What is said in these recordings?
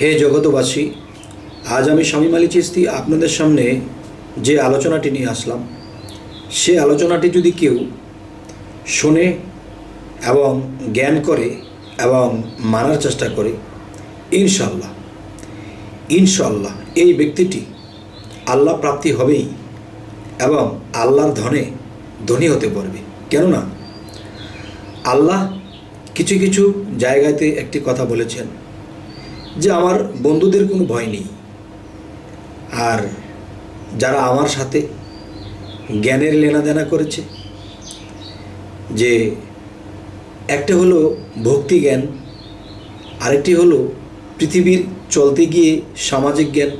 হে জগতবাসী আজ আমি স্বামী মালি চিস্তি আপনাদের সামনে যে আলোচনাটি নিয়ে আসলাম, সে আলোচনাটি যদি কেউ শোনে এবং জ্ঞান করে এবং মানার চেষ্টা করে ইনশাল্লাহ ইনশাল্লাহ এই ব্যক্তিটি আল্লাহ প্রাপ্তি হবেই এবং আল্লাহর ধনে ধনী হতে পারবে। কেননা, আল্লাহ কিছু কিছু জায়গাতে একটি কথা বলেছেন যে আমার বন্ধুদের কোনো ভয় নেই। আর যারা আমার সাথে জ্ঞানের লেনাদেনা করেছে, যে একটা হলো ভক্তি জ্ঞান, আরেকটি হলো পৃথিবীর চলতে গিয়ে সামাজিক জ্ঞান,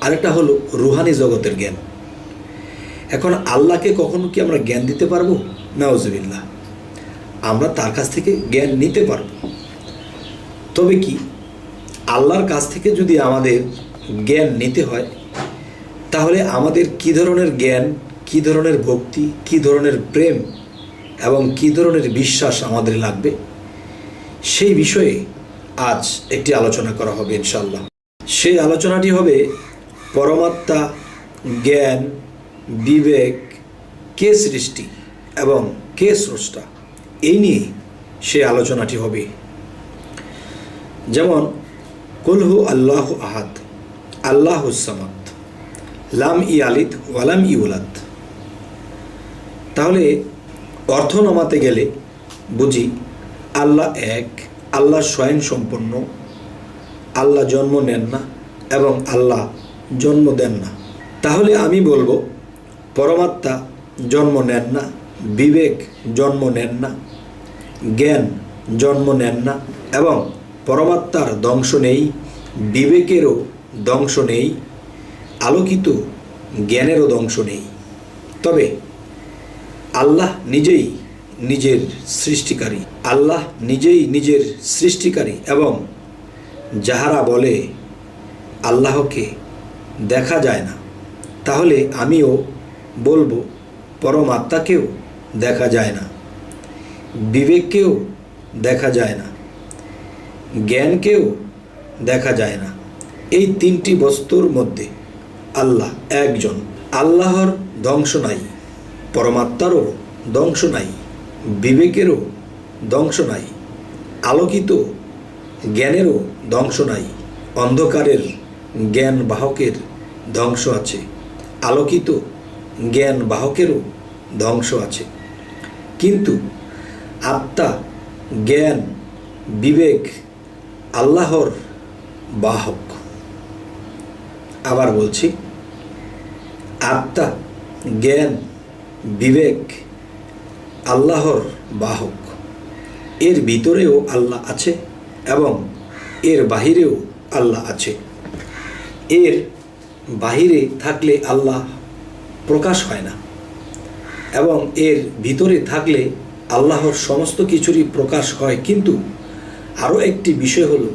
আরেকটা হলো রুহানি জগতের জ্ঞান। এখন আল্লাহকে কখনো কি আমরা জ্ঞান দিতে পারব? নাওজবিল্লাহ আমরা তার কাছ থেকে জ্ঞান নিতে পারব। তবে কি আল্লাহর কাছ থেকে যদি আমাদের জ্ঞান নিতে হয়, তাহলে আমাদের কি ধরনের জ্ঞান, কি ধরনের ভক্তি, কি ধরনের প্রেম এবং কি ধরনের বিশ্বাস আমাদের লাগবে? সেই বিষয়ে আজ একটি আলোচনা করা হবে ইনশাল্লাহ সেই আলোচনাটি হবে পরমাত্মা, জ্ঞান, বিবেক, কে সৃষ্টি এবং কে স্রষ্টা। এই নিয়ে সে আলোচনাটি হবে। যেমন কুলহু আল্লাহ আহাদ, আল্লাহ সামাদ, লাম ই আলিদ ওয়ালাম ই উলাদ। তাহলে অর্থ নমাতে গেলে বুঝি আল্লাহ এক, আল্লাহ স্বয়ং সম্পন্ন আল্লাহ জন্ম নেন না এবং আল্লাহ জন্ম দেন না। তাহলে আমি বলব, পরমাত্মা জন্ম নেন না, বিবেক জন্ম নেন না, জ্ঞান জন্ম নেন না এবং পরমাত্মার ধ্বংস নেই, বিবেকেরও দংশ নেই, আলোকিত জ্ঞানেরও দংশ নেই। তবে আল্লাহ নিজেই নিজের সৃষ্টিকারী, আল্লাহ নিজেই নিজের সৃষ্টিকারী এবং যাহারা বলে আল্লাহকে দেখা যায় না, তাহলে আমিও বলব পরমাত্মাকেও দেখা যায় না, বিবেককেও দেখা যায় না। জ্ঞানকেও দেখা যায় না। এই তিনটি বস্তুর মধ্যে আল্লাহ একজন। আল্লাহর ধ্বংস নাই, পরমাত্মারও ধ্বংস নাই, বিবেকেরও ধ্বংস নাই, আলোকিত জ্ঞানেরও ধ্বংস নাই, অন্ধকারের জ্ঞান বাহকের ধ্বংস আছে, আলোকিত জ্ঞান বাহকেরও ধ্বংস আছে। কিন্তু আত্মা, জ্ঞান, বিবেক আল্লাহর বাহক। আবার বলছি, আত্মা, জ্ঞান, বিবেক আল্লাহর বাহক। এর ভিতরেও আল্লাহ আছে এবং এর বাহিরেও আল্লাহ আছে। এর বাহিরে থাকলে আল্লাহ প্রকাশ হয় না এবং এর ভিতরে থাকলে আল্লাহর সমস্ত কিছুরই প্রকাশ হয় কিন্তু আরও একটি বিষয় হলো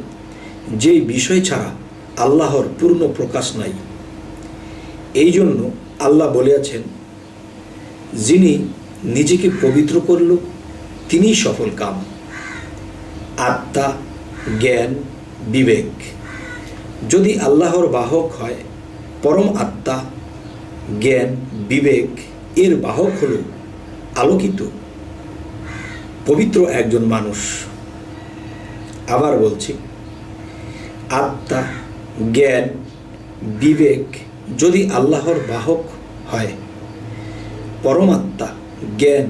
যেই বিষয় ছাড়া আল্লাহর পূর্ণ প্রকাশ নাই। এই জন্য আল্লাহ বলিয়াছেন, যিনি নিজেকে পবিত্র করল, তিনিই সফল কাম। আত্মা, জ্ঞান, বিবেক। যদি আল্লাহর বাহক হয়, পরম আত্মা, জ্ঞান, বিবেক, এর বাহক হল আলোকিত, পবিত্র একজন মানুষ। আবার বলছি, আত্মা, জ্ঞান, বিবেক যদি আল্লাহর বাহক হয়, পরমাত্মা, জ্ঞান,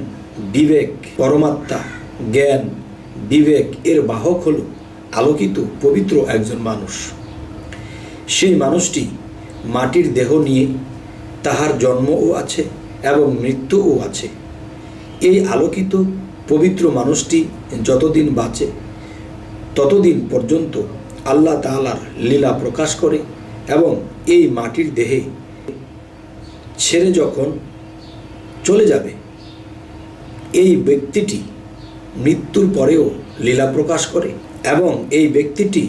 বিবেক, পরমাত্মা, জ্ঞান, বিবেক এর বাহক হল আলোকিত, পবিত্র একজন মানুষ। সেই মানুষটি মাটির দেহ নিয়ে তাহার জন্মও আছে এবং মৃত্যুও আছে। এই আলোকিত, পবিত্র মানুষটি যতদিন বাঁচে ততদিন পর্যন্ত আল্লাহ তাআলার লীলা প্রকাশ করে এবং এই মাটির দেহে ছেড়ে যখন চলে যাবে, এই ব্যক্তিটি মৃত্যুর পরেও লীলা প্রকাশ করে এবং এই ব্যক্তিটি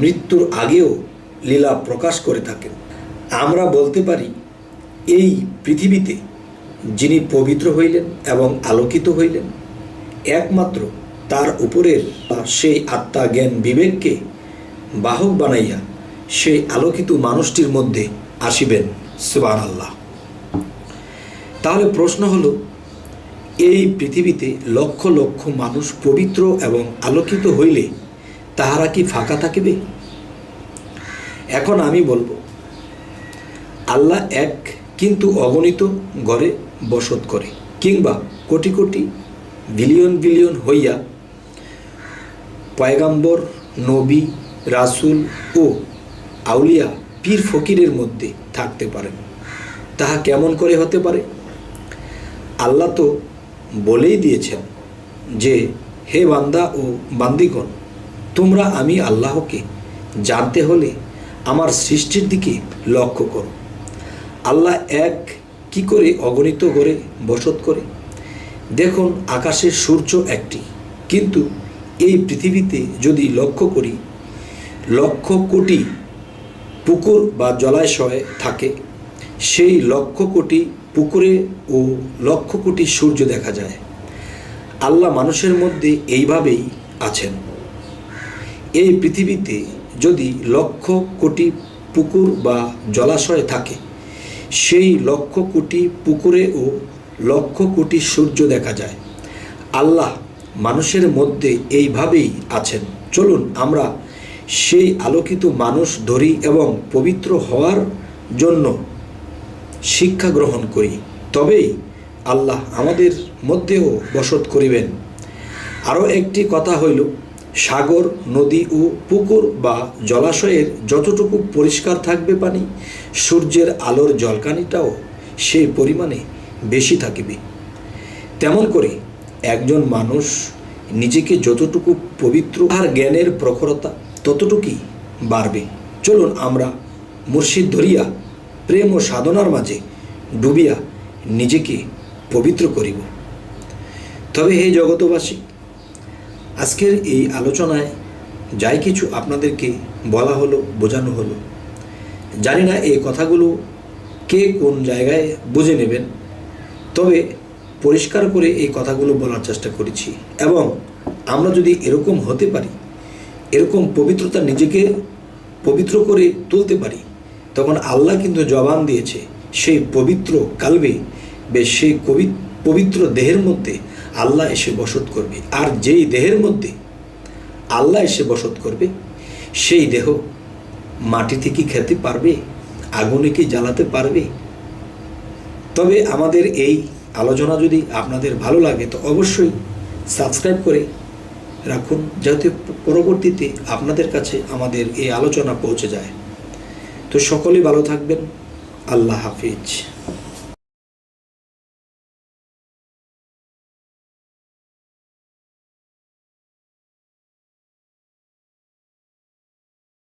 মৃত্যুর আগেও লীলা প্রকাশ করে থাকেন। আমরা বলতে পারি, এই পৃথিবীতে যিনি পবিত্র হইলেন এবং আলোকিত হইলেন, একমাত্র তার উপরের সেই আত্মা জ্ঞান বিবেককে বাহক বানাইয়া সেই আলোকিত মানুষটির মধ্যে আসিবেন সুবান আল্লাহ তাহলে প্রশ্ন হলো, এই পৃথিবীতে লক্ষ লক্ষ মানুষ পবিত্র এবং আলোকিত হইলে তাহারা কি ফাঁকা থাকিবে? এখন আমি বলব, আল্লাহ এক কিন্তু অগণিত ঘরে বসত করে, কিংবা কোটি কোটি বিলিয়ন বিলিয়ন হইয়া পয়গাম্বর, নবী, রাসুল ও আউলিয়া পীর ফকিরের মধ্যে থাকতে পারেন। তাহা কেমন করে হতে পারে? আল্লাহ তো বলেই দিয়েছেন যে, হে বান্দা ও বান্দিগণ, তোমরা আমি আল্লাহকে জানতে হলে আমার সৃষ্টির দিকে লক্ষ্য করো। আল্লাহ এক কি করে অগণিত করে বসত করে? দেখুন আকাশের সূর্য একটি, কিন্তু এই পৃথিবীতে যদি লক্ষ্য করি, লক্ষ কোটি পুকুর বা জলাশয় থাকে, সেই লক্ষ কোটি পুকুরে ও লক্ষ কোটি সূর্য দেখা যায়। আল্লাহ মানুষের মধ্যে এইভাবেই আছেন। এই পৃথিবীতে যদি লক্ষ কোটি পুকুর বা জলাশয় থাকে, সেই লক্ষ কোটি পুকুরে ও লক্ষ কোটি সূর্য দেখা যায়। আল্লাহ মানুষের মধ্যে এইভাবেই আছেন। চলুন আমরা সেই আলোকিত মানুষ ধরি এবং পবিত্র হওয়ার জন্য শিক্ষা গ্রহণ করি। তবেই আল্লাহ আমাদের মধ্যেও বসত করিবেন। আরও একটি কথা হইল, সাগর, নদী ও পুকুর বা জলাশয়ের যতটুকু পরিষ্কার থাকবে পানি, সূর্যের আলোর জলকানিটাও সেই পরিমাণে বেশি থাকিবে। তেমন করে একজন মানুষ নিজেকে যতটুকু পবিত্র আর জ্ঞানের প্রখরতা ততটুকুই বাড়বে। চলুন আমরা মুর্শিদ ধরিয়া, প্রেম ও সাধনার মাঝে ডুবিয়া নিজেকে পবিত্র করিব। তবে হে জগতবাসী আজকের এই আলোচনায় যাই কিছু আপনাদেরকে বলা হলো, বোঝানো হলো। জানি না এই কথাগুলো কে কোন জায়গায় বুঝে নেবেন, তবে পরিষ্কার করে এই কথাগুলো বলার চেষ্টা করেছি। এবং আমরা যদি এরকম হতে পারি, এরকম পবিত্রতা নিজেকে পবিত্র করে তুলতে পারি, তখন আল্লাহ কিন্তু জবান দিয়েছে, সেই পবিত্র কালবে বেশ সেই কবি, পবিত্র দেহের মধ্যে আল্লাহ এসে বসত করবে। আর যেই দেহের মধ্যে আল্লাহ এসে বসত করবে, সেই দেহ মাটিতে কি খেতে পারবে, আগুনে কি জ্বালাতে পারবে? তবে আমাদের এই আলোচনা যদি আপনাদের ভালো লাগে, তো অবশ্যই সাবস্ক্রাইব করে রাখুন, যাতে পরবর্তীতে আপনাদের কাছে আমাদের এই আলোচনা পৌঁছে যায়। তো সকলেই ভালো থাকবেন। আল্লাহ হাফিজ।